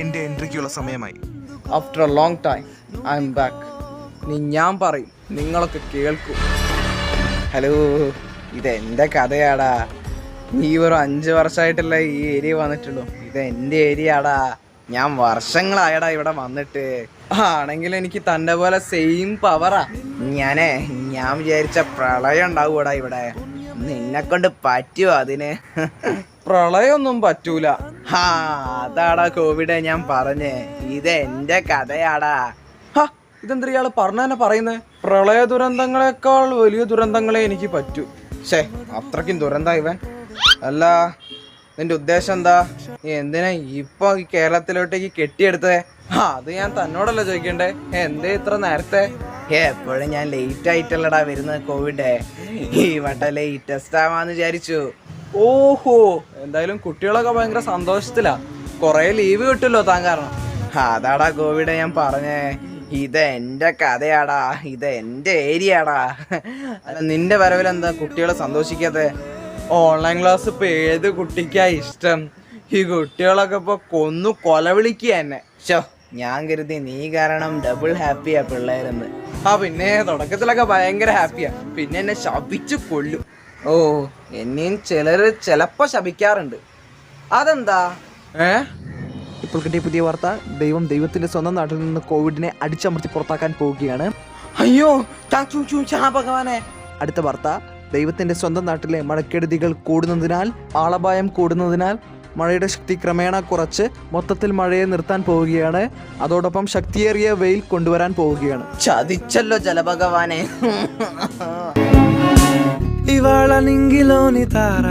എന്റെ എൻട്രിക്കുള്ള സമയമായി. After a long time I'm back നീ ഞാൻ പറയും നിങ്ങളൊക്കെ കേൾക്കും. ഹലോ ഇത് എന്റെ കഥയാടാ. നീ വെറും അഞ്ച് വർഷമായിട്ടല്ല ഈ ഏരിയ വന്നിട്ടുള്ളൂ. ഇത് എന്റെ ഏരിയ ആടാ ഞാൻ വർഷങ്ങളായടാ ഇവിടെ വന്നിട്ട്. ആണെങ്കിൽ എനിക്ക് തന്റെ പോലെ സെയിം പവറാ ഞാനേ ഞാൻ വിചാരിച്ച പ്രളയം ഉണ്ടാവൂടാ ഇവിടെ. നിന്നെ കൊണ്ട് പറ്റുമോ അതിന്? പ്രളയൊന്നും പറ്റൂല. ഹാ അതാടാ കോവിഡ് ഞാൻ പറഞ്ഞേ. ഇത് എന്റെ കഥയാടാ. ഹാ, ഇതെന്താ ഇയാൾ പറഞ്ഞ പറയുന്നത് പ്രളയ ദുരന്തങ്ങളെക്കാൾ വലിയ ദുരന്തങ്ങളെ എനിക്ക് പറ്റൂ. ഷേ അത്രക്കും ദുരന്ത ഇവൻ. അല്ല നിന്റെ ഉദ്ദേശം എന്താ? എന്തിനാ ഇപ്പൊ ഈ കേരളത്തിലോട്ടേക്ക് കെട്ടിയെടുത്തേ ആ അത് ഞാൻ തന്നോടല്ല ചോദിക്കണ്ടേ. എന്തേ ഇത്ര നേരത്തെ? എപ്പോഴും ഞാൻ ലേറ്റ് ആയിട്ടല്ലടാ വരുന്നത് കോവിഡേ. ഈ വട്ടം ലേറ്റസ്റ്റ് ആവാന്ന് വിചാരിച്ചു. ഓഹോ എന്തായാലും കുട്ടികളൊക്കെ ഭയങ്കര സന്തോഷത്തിലാ. കൊറേ ലീവ് കിട്ടുമല്ലോ താൻ കാരണം. അതാടാ കോവിഡ് ഞാൻ പറഞ്ഞേ. ഇത് എന്റെ കഥയാടാ. ഇത് എന്റെ ഏരിയയാടാ. അല്ല നിന്റെ വരവിൽ എന്താ കുട്ടികളെ സന്തോഷിക്കാതെ ഓൺലൈൻ ക്ലാസ് ഇപ്പൊ ഏത് കുട്ടിക്കാ ഇഷ്ടം? ഈ കുട്ടികളൊക്കെ ഇപ്പൊ കൊന്നു കൊലവിളിക്കുക തന്നെ ഷോ ഞാൻ കരുതി നീ കാരണം ഡബിൾ ഹാപ്പിയാ പിള്ളേരെന്ന്. ആ പിന്നെ തുടക്കത്തിലൊക്കെ ഭയങ്കര ഹാപ്പിയാ പിന്നെ എന്നെ ശപിച്ചു കൊല്ലും. ഓ എന്നെയും ചിലര് ചിലപ്പോ ശപിക്കാറുണ്ട്. അതെന്താ? ഏ? ഇപ്പോൾ കിട്ടിയ പുതിയ വാർത്ത ദൈവം ദൈവത്തിന്റെ സ്വന്തം നാട്ടിൽ നിന്ന് കോവിഡിനെ അടിച്ചമർത്തി പുറത്താക്കാൻ പോവുകയാണ്. അയ്യോ ഭഗവാനെ. അടുത്ത വാർത്ത ദൈവത്തിന്റെ സ്വന്തം നാട്ടിലെ മഴക്കെടുതികൾ കൂടുന്നതിനാൽ ആളപായം കൂടുന്നതിനാൽ മഴയുടെ ശക്തി ക്രമേണ കുറച്ച് മൊത്തത്തിൽ മഴയെ നിർത്താൻ പോവുകയാണ്. അതോടൊപ്പം ശക്തിയേറിയ വെയിൽ കൊണ്ടുവരാൻ പോവുകയാണ്. ചതിച്ചല്ലോ ജലഭഗവാനെ. నింగిలోని తార.